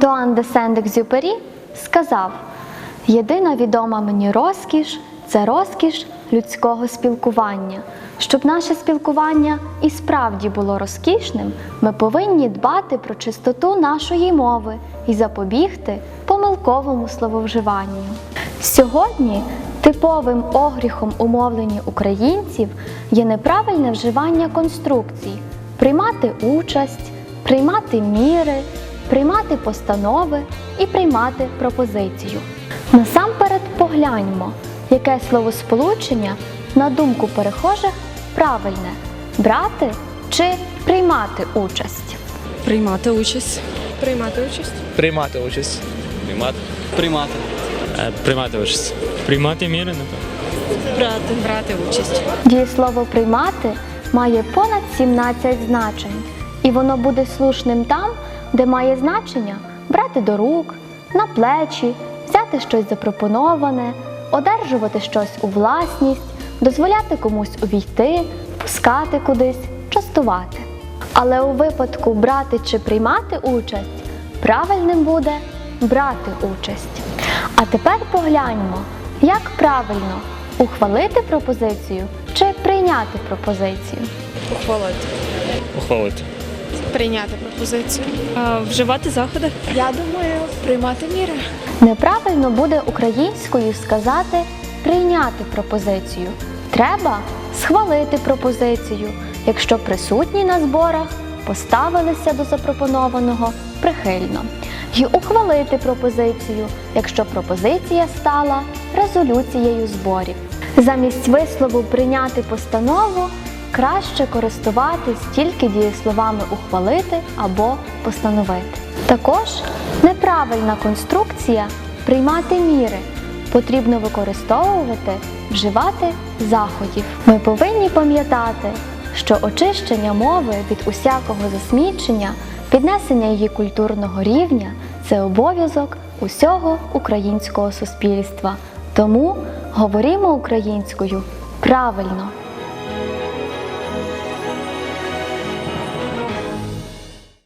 Антуан де Сент-Екзюпері сказав: Єдина відома мені розкіш це розкіш людського спілкування. Щоб наше спілкування і справді було розкішним, ми повинні дбати про чистоту нашої мови і запобігти помилковому слововживанню. Сьогодні типовим огріхом у мовленні українців є неправильне вживання конструкцій, приймати участь, приймати міри, приймати постанови і приймати пропозицію. Насамперед погляньмо, яке словосполучення, на думку перехожих, правильне брати чи приймати участь. Приймати участь. Приймати участь. Приймати участь. Приймати. Приймати. Е, Приймати участь. Приймати міри, напевно. Брати. Брати участь. Дієслово приймати має понад 17 значень, і воно буде слушним там, де має значення брати до рук, на плечі, взяти щось запропоноване, одержувати щось у власність, дозволяти комусь увійти, пускати кудись, частувати. Але у випадку брати чи приймати участь правильним буде брати участь. А тепер погляньмо, як правильно ухвалити пропозицію чи прийняти пропозицію. Ухвалити. Ухвалити. Прийняти пропозицію. А, вживати заходи. Я думаю, приймати міри. Неправильно буде українською сказати прийняти пропозицію. Треба схвалити пропозицію, якщо присутні на зборах поставилися до запропонованого прихильно, і ухвалити пропозицію, якщо пропозиція стала резолюцією зборів. Замість вислову прийняти постанову краще користуватись тільки дієсловами ухвалити або постановити. Також неправильна конструкція приймати міри потрібно використовувати, вживати заходів. Ми повинні пам'ятати, що очищення мови від усякого засмічення, піднесення її культурного рівня це обов'язок усього українського суспільства. Тому говоримо українською правильно.